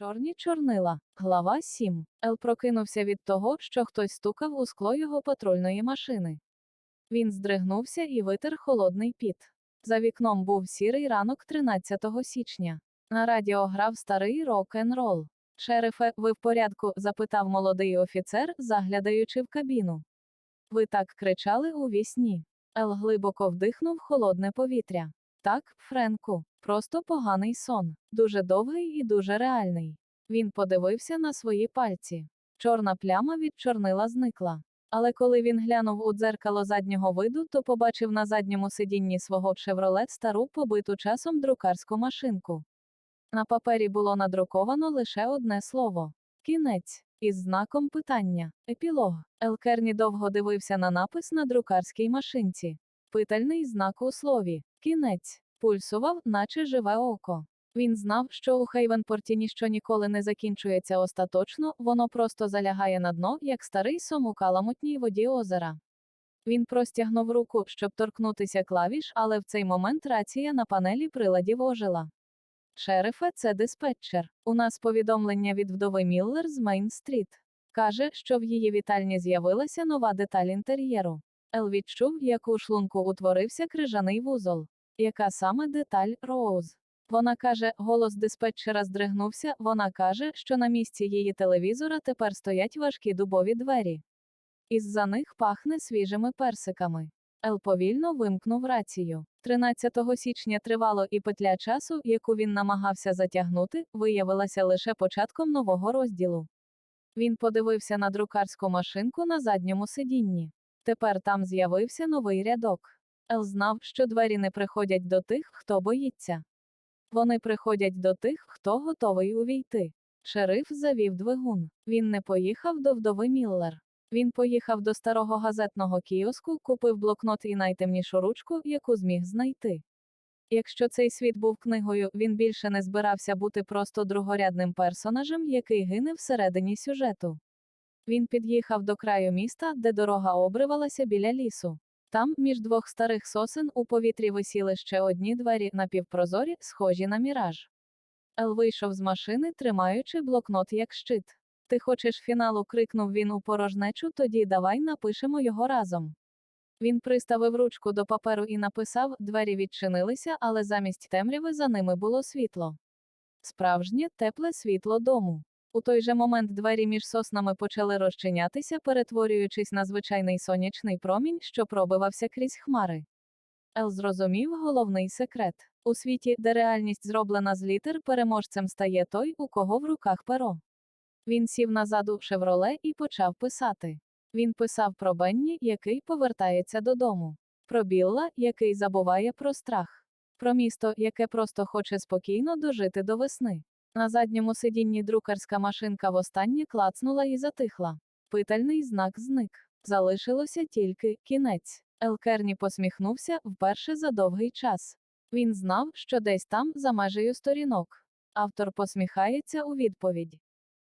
Чорні чорнила. Глава 7. Ел прокинувся від того, що хтось стукав у скло його патрульної машини. Він здригнувся і витер холодний піт. За вікном був сірий ранок 13 січня. На радіо грав старий рок-н-рол. Шерифе, ви в порядку? запитав молодий офіцер, заглядаючи в кабіну. Ви так кричали у вісні. Ел глибоко вдихнув холодне повітря. Так, Френку, просто поганий сон, дуже довгий і дуже реальний. Він подивився на свої пальці. Чорна пляма від чорнила зникла. Але коли він глянув у дзеркало заднього виду, то побачив на задньому сидінні свого шевролет стару побиту часом друкарську машинку. На папері було надруковано лише одне слово кінець, із знаком питання, епілог. Елкерні довго дивився на напис на друкарській машинці. Питальний знак у слові кінець, пульсував, наче живе око. Він знав, що у Хейвенпорті ніщо ніколи не закінчується остаточно, воно просто залягає на дно, як старий сом каламутній воді озера. Він простягнув руку, щоб торкнутися клавіш, але в цей момент рація на панелі приладів ожила. Шерифе, це диспетчер. У нас повідомлення від вдови Міллер з Мейн-стріт. Каже, що в її вітальні з'явилася нова деталь інтер'єру. Ел відчув, як у шлунку утворився крижаний вузол. Яка саме деталь Роуз? Вона каже, голос диспетчера здригнувся, вона каже, що на місці її телевізора тепер стоять важкі дубові двері. Із-за них пахне свіжими персиками. Ел повільно вимкнув рацію. 13 січня тривало і петля часу, яку він намагався затягнути, виявилася лише початком нового розділу. Він подивився на друкарську машинку на задньому сидінні. Тепер там з'явився новий рядок. Ел знав, що двері не приходять до тих, хто боїться. Вони приходять до тих, хто готовий увійти. Шериф завів двигун. Він не поїхав до вдови Міллер. Він поїхав до старого газетного кіоску, купив блокнот і найтемнішу ручку, яку зміг знайти. Якщо цей світ був книгою, він більше не збирався бути просто другорядним персонажем, який гине всередині сюжету. Він під'їхав до краю міста, де дорога обривалася біля лісу. Там, між двох старих сосен, у повітрі висіли ще одні двері напівпрозорі, схожі на міраж. Ел вийшов з машини, тримаючи блокнот як щит. Ти хочеш фіналу? крикнув він у порожнечу, тоді давай напишемо його разом. Він приставив ручку до паперу і написав, двері відчинилися, але замість темряви за ними було світло. Справжнє, тепле світло дому. У той же момент двері між соснами почали розчинятися, перетворюючись на звичайний сонячний промінь, що пробивався крізь хмари. Ел зрозумів головний секрет. У світі, де реальність зроблена з літер, переможцем стає той, у кого в руках перо. Він сів назад у шевроле і почав писати. Він писав про Бенні, який повертається додому, про Білла, який забуває про страх, про місто, яке просто хоче спокійно дожити до весни. На задньому сидінні друкарська машинка востаннє клацнула і затихла. Питальний знак зник. Залишилося тільки кінець. Елкерні посміхнувся вперше за довгий час. Він знав, що десь там, за межею сторінок. Автор посміхається у відповідь.